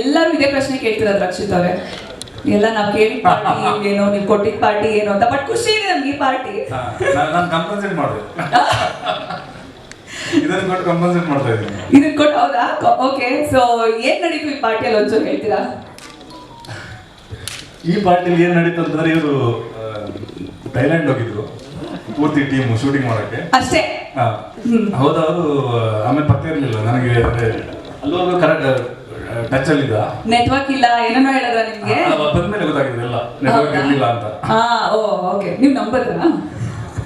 ಎಲ್ಲರೂ ಇದೇ ಪ್ರಶ್ನೆ ಕೇಳ್ತಿರೋದು ರಕ್ಷಿತ್ ಅವರೇ. ಎಲ್ಲ ನಾವು ಕೇಳಿ ಪಾರ್ಟಿ ಏನೋ ನೀವು ಕೊಟ್ಟಿದ್ದ ಪಾರ್ಟಿ ಏನು ಅಂತ ಬಟ್ ಖುಷಿ ಇದೆ ನಮ್ಗೆ ಈ ಪಾರ್ಟಿ. ನಾನು ಕಂಪನ್ಸೇಟ್ ಮಾಡಿದೆ. ಇದನ್ನು ಕೊಟ್ಟು ಕಂಪನ್ಸೇಟ್ ಮಾಡ್ತಾ ಇದ್ದೀನಿ. ಇದನ್ನ ಕೊಟ್ಟು ಹೌದಾ? ಓಕೆ ಸೊ ಏನು ನಡೀತು ಈ ಪಾರ್ಟಿಯಲ್ಲಿ ಒಂಚೂರು ಹೇಳ್ತೀರಾ? ಈ ಪಾರ್ಟಿಲಿ ಏನ್ ನಡೀತು ಅಂತಂದ್ರೆ ಇವರು ಥೈಲ್ಯಾಂಡ್ ಹೋಗಿದ್ರು ಪೂರ್ತಿ ಟೀಮ್ ಶೂಟಿಂಗ್ ಮಾಡಕ್ಕೆ. ಅಷ್ಟೇ? ಹೌದಾ ಅವರು ಆಮೇಲೆ ಪತ್ತೆ ಇರಲಿಲ್ಲ ನನಗೆ ಅಲ್ಲೂ ಕರೆಕ್ಟ್ ಟಚ್ ಇದ ನೆಟ್ವರ್ಕ್ ಇಲ್ಲ ಏನೇನೋ ಹೇಳಿದ್ರ ನಿಮ್ಗೆ? ಬಂದ್ಮೇಲೆ ಗೊತ್ತಾಗಿದೆ ಎಲ್ಲ. ನೆಟ್ವರ್ಕ್ ಇರ್ಲಿಲ್ಲ ಅಂತ. ಹಾ ಓ ಓಕೆ ನೀವು ನಂಬದ್ರಾ?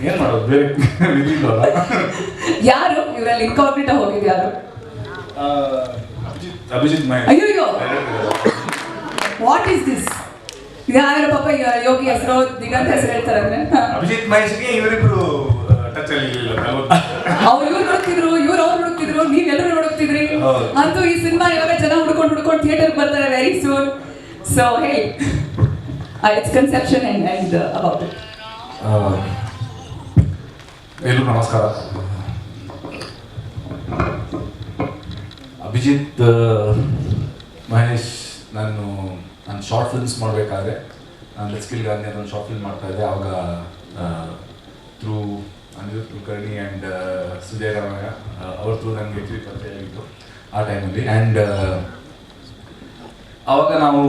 ಏನ್ ಮಾಡೋದು? ಬೇರೆ ಯಾರು? ಇವರಲ್ಲಿ ಇನ್ಕಾರ್ಪೊರೇಟ್ ಹೋಗಿದ್ ಯಾರು? ಅಭಿಜಿತ್. ಅಭಿಜಿತ್ ಮೈ ಅಯ್ಯೋ ವಾಟ್ ಇಸ್ ದಿಸ್ ಯಾರ ಪಾಪ ಯೋಗಿ ಹೆಸರು ದಿಗಂತ ಹೆಸರು ಹೇಳ್ತಾರೆ ಅಭಿಜಿತ್ ಮಹೇಶ್ಗೆ ಇವರಿಬ್ರು ಟಚ್ ಅಲ್ಲಿ ಇರ್ಲಿಲ್ಲ ಅವ್ರು ಇವ್ರು ನೋಡ್ತಿದ್ರು ಇವ್ರು ಅವ್ರು ನೋಡ್ತಿದ್ರು ನೀವೆಲ್ಲರೂ ನೋಡ್ತಿದ್ರಿ. ಹೌದು. ಅಂತೂ ಈ ಸಿನಿಮಾ ಇವಾಗ ಜನ ಹುಡ್ಕೊಂಡು ಹುಡ್ಕೊಂಡು ಥಿಯೇಟರ್ ಬರ್ತಾರೆ very soon so hey it's conception and about it ಎಲ್ರಿಗೂ ನಮಸ್ಕಾರ. ಅಭಿಜಿತ್ ಮಹೇಶ್ ನಾನು ನಾನು ಶಾರ್ಟ್ ಫಿಲ್ಮ್ಸ್ ಮಾಡಬೇಕಾದ್ರೆ, ನಾನು ಲೆಸ್ಕಿಲ್ ಗಾಂಧಿ ಒಂದು ಶಾರ್ಟ್ ಫಿಲ್ಮ್ ಮಾಡ್ತಾ ಇದ್ದೆ ಆವಾಗ ಥ್ರೂ ಅನಿರುದ್ ಕುಲಕರ್ಣಿ ಆ್ಯಂಡ್ ಸುಜಯ್ ರಾಮಯ್ಯ ಅವ್ರ ಥ್ರೂ ನನಗೆ ಪರಿಚಯ ಆಗಿತ್ತು ಆ ಟೈಮಲ್ಲಿ ಆ್ಯಂಡ್ ಆವಾಗ ನಾವು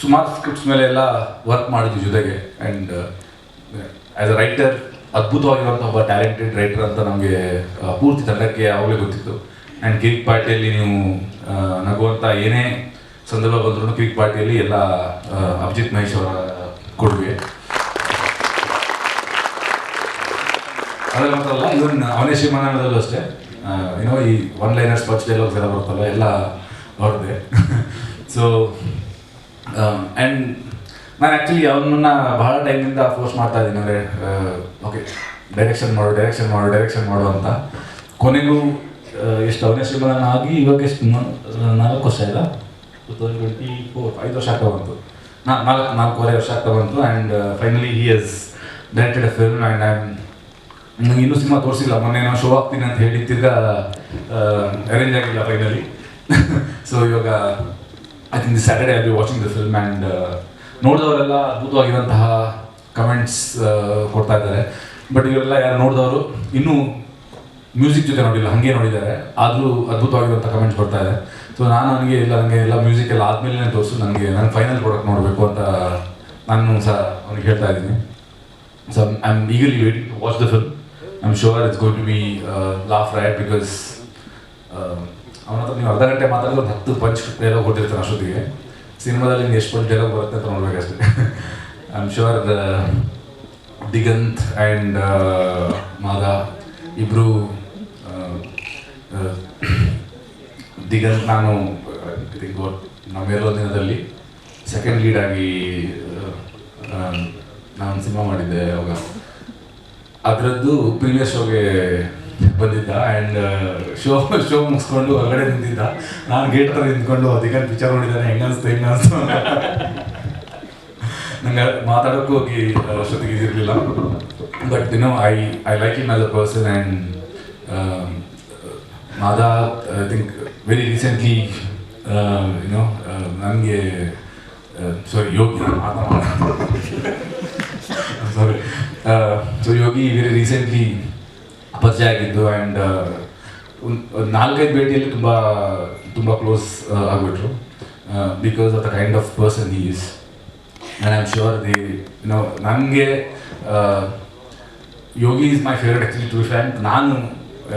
ಸುಮಾರು ಸ್ಕ್ರಿಪ್ಟ್ಸ್ ಮೇಲೆ ಎಲ್ಲ ವರ್ಕ್ ಮಾಡಿದ್ವಿ ಜೊತೆಗೆ. ಆ್ಯಂಡ್ ಆ್ಯಸ್ ಅ ರೈಟರ್ ಅದ್ಭುತವಾಗಿರುವಂಥ ಒಬ್ಬ ಟ್ಯಾಲೆಂಟೆಡ್ ರೈಟರ್ ಅಂತ ನಮಗೆ ಪೂರ್ತಿ ತಂಡಕ್ಕೆ ಆವಾಗಲೇ ಗೊತ್ತಿತ್ತು. ಆ್ಯಂಡ್ ಕಿರಿಕ್ ಪಾರ್ಟಿಯಲ್ಲಿ ನೀವು ನಗುವಂಥ ಏನೇ ಸಂದರ್ಭ ಬಂದರೂ ಕಿರಿಕ್ ಪಾರ್ಟಿಯಲ್ಲಿ ಎಲ್ಲ ಅಭಿಜಿತ್ ಮಹೇಶ್ ಅವರ ಕೊಡುಗೆ. ಅದ್ರಲ್ಲಿ ಮಾತ್ರಲ್ಲ ಇವನ್ ಅವನೇ ಶ್ರೀಮಾನದಲ್ಲೂ ಅಷ್ಟೇ. ಏನೋ ಈ ಒನ್ ಲೈನರ್ಸ್ ಪಂಚ್ ಡೈಲಾಗ್ಸ್ ಎಲ್ಲ ಬರ್ತಲ್ಲ ಎಲ್ಲ ಅವ್ರದ್ದೇ. ಸೊ ಆ್ಯಂಡ್ ನಾನು ಆ್ಯಕ್ಚುಲಿ ಅವನನ್ನ ಬಹಳ ಟೈಮಿಂದ ಫೋರ್ಸ್ ಮಾಡ್ತಾ ಇದ್ದೀನಿ. ಅಂದರೆ ಓಕೆ ಡೈರೆಕ್ಷನ್ ಮಾಡು ಡೈರೆಕ್ಷನ್ ಮಾಡು ಡೈರೆಕ್ಷನ್ ಮಾಡು ಅಂತ. ಕೊನೆಗೂ ಆ, ಎಷ್ಟು ಅವನೇ ಶ್ರೀಮಾನ ಆಗಿ ಇವಾಗ ಎಷ್ಟು ನಾಲ್ಕು ವರ್ಷ ಇಲ್ಲ ತೌಸಂಡ್ ಟ್ವೆಂಟಿ ಫೋರ್ ಐದು ವರ್ಷ ಆಗ್ತಾ ಬಂತು. ನಾಲ್ಕು ನಾಲ್ಕೂವರೆ ವರ್ಷ ಆಗ್ತಾ ಬಂತು. And finally he is directed a film and I ನಂಗೆ ಇನ್ನೂ ಸಿನಿಮಾ ತೋರಿಸಿಲ್ಲ. ಮೊನ್ನೆ ನಾವು ಶೋ ಆಗ್ತೀನಿ ಅಂತ ಹೇಳಿ ತಿರ್ಗಾ ಅರೇಂಜ್ ಆಗಿಲ್ಲ ಫೈನಲಿ ಸೊ ಇವಾಗ I think Saturday I watching the film and ನೋಡಿದವರೆಲ್ಲ ಅದ್ಭುತವಾಗಿರುವಂತಹ ಕಮೆಂಟ್ಸ್ ಕೊಡ್ತಾ ಇದ್ದಾರೆ. ಬಟ್ ಇವರೆಲ್ಲ ಯಾರು ನೋಡಿದವರು ಇನ್ನೂ ಮ್ಯೂಸಿಕ್ ಜೊತೆ ನೋಡಿಲ್ಲ, ಹಾಗೆ ನೋಡಿದ್ದಾರೆ. ಆದರೂ ಅದ್ಭುತವಾಗಿರುವಂಥ ಕಮೆಂಟ್ಸ್ ಬರ್ತಾ ಇದೆ ಸೊ ನಾನು ನನಗೆ ಇಲ್ಲ ನನಗೆ ಎಲ್ಲ ಮ್ಯೂಸಿಕ್ ಎಲ್ಲ ಆದಮೇಲೆ ತೋರಿಸು ನನಗೆ ನಾನು ಫೈನಲ್ ಪ್ರಾಡಕ್ಟ್ ನೋಡಬೇಕು ಅಂತ ನಾನು ಸಹ ಅವ್ನಿಗೆ ಹೇಳ್ತಾ ಇದ್ದೀನಿ. So I am eagerly waiting to watch the film I am sure it's going to be laugh right because ಅವನ ಹತ್ರ ನೀವು ಅರ್ಧ ಗಂಟೆ ಮಾತಾಡಿದ್ರೆ ಒಂದು ಹತ್ತು ಪಂಚ್ ಡೈಲಾಗ್ ಕೊಟ್ಟಿರ್ತಾನೆ ಅಷ್ಟೊತ್ತಿಗೆ ಸಿನಿಮಾದಲ್ಲಿ ನಿಮ್ಗೆ ಎಷ್ಟು ಪಂಚ್ ಡೈಲಾಗ್ ಬರುತ್ತೆ ಅಂತ ನೋಡ್ಬೇಕಷ್ಟೇ I am sure Diganth and ಮಾದ ಇಬ್ಬರು ದಿಗಂತ್ ನಾನು ನಮ್ಮೆಲ್ಲೋ ದಿನದಲ್ಲಿ ಸೆಕೆಂಡ್ ಲೀಡ್ ಆಗಿ ನಾನು ಸಿನಿಮಾ ಮಾಡಿದ್ದೆ ಅವಾಗ. ಅದರದ್ದು ಪ್ರೀವಿಯಸ್ ಶೋಗೆ ಬಂದಿದ್ದ ಆ್ಯಂಡ್ ಶೋ ಶೋ ಮುಗಿಸ್ಕೊಂಡು ಹೊರಗಡೆ ನಿಂತಿದ್ದ. ನಾನು ಗೇಟ್ ಹತ್ರ ನಿಂತ್ಕೊಂಡು ಅದಕ್ಕೆ ಪಿಕ್ಚರ್ ನೋಡಿದ್ದಾನೆ ಹೆಂಗೆ ಅನಿಸ್ತು ಹೆಂಗೆ ಅನಿಸ್ತು ಅಂತ. ನಂಗೆ ಮಾತಾಡೋಕ್ಕೂ ಹೋಗಿ ಅಷ್ಟೊತ್ತಿಗೆ ಇದಿರಲಿಲ್ಲ but you know I I like in as a person and ಮಾದಾ I think very recently you know ನನಗೆ sorry Yogi sorry so Yogi very recently ಪರಿಚಯ ಆಗಿದ್ದು ಆ್ಯಂಡ್ ಒಂದು ನಾಲ್ಕೈದು ಭೇಟಿಯಲ್ಲಿ ತುಂಬ ತುಂಬ close ಆಗಿಬಿಟ್ರು. Because of the kind of person he is and I am sure the know ನನಗೆ Yogi is my favourite actually to fan ನಾನು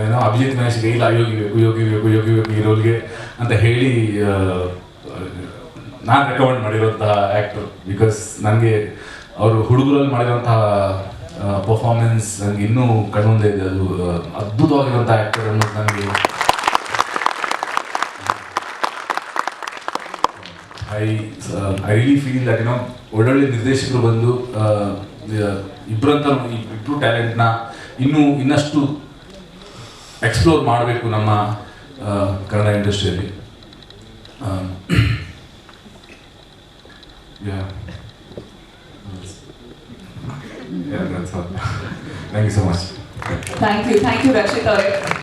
ಏನೋ ಅಭಿಜಿತ್ ಮಹೇಶ್ಗೆ ಇಲ್ಲ, ಯೋಗಿ ಬೇಕು ಯೋಗಿ ಬೇಕು ಯೋಗಿ ಬೇಕು ಈ ರೋಲ್ಗೆ ಅಂತ ಹೇಳಿ ನಾನು ರೆಕಮೆಂಡ್ ಮಾಡಿರುವಂತಹ ಆ್ಯಕ್ಟರ್ ಬಿಕಾಸ್ ನನಗೆ ಅವರು ಹುಡುಗರಲ್ಲಿ ಮಾಡಿರುವಂತಹ ಪರ್ಫಾರ್ಮೆನ್ಸ್ ನನಗೆ ಇನ್ನೂ ಕಣ್ಮುಂದೆ ಇದೆ. ಅದು ಅದ್ಭುತವಾಗಿರುವಂಥ ಆ್ಯಕ್ಟರ್ ಅನ್ನೋದು ನನಗೆ I I really feel that ಏನೋ ಒಳ್ಳೊಳ್ಳೆ ನಿರ್ದೇಶಕರು ಬಂದು ಇಬ್ಬರಂತ ಇಬ್ಬರು ಟ್ಯಾಲೆಂಟ್ನ ಇನ್ನೂ ಇನ್ನಷ್ಟು ಎಕ್ಸ್ಪ್ಲೋರ್ ಮಾಡಬೇಕು ನಮ್ಮ ಕನ್ನಡ ಇಂಡಸ್ಟ್ರಿಯಲ್ಲಿ yeah, that's all. Thank you so much. Thank you. Thank you, Rakshita.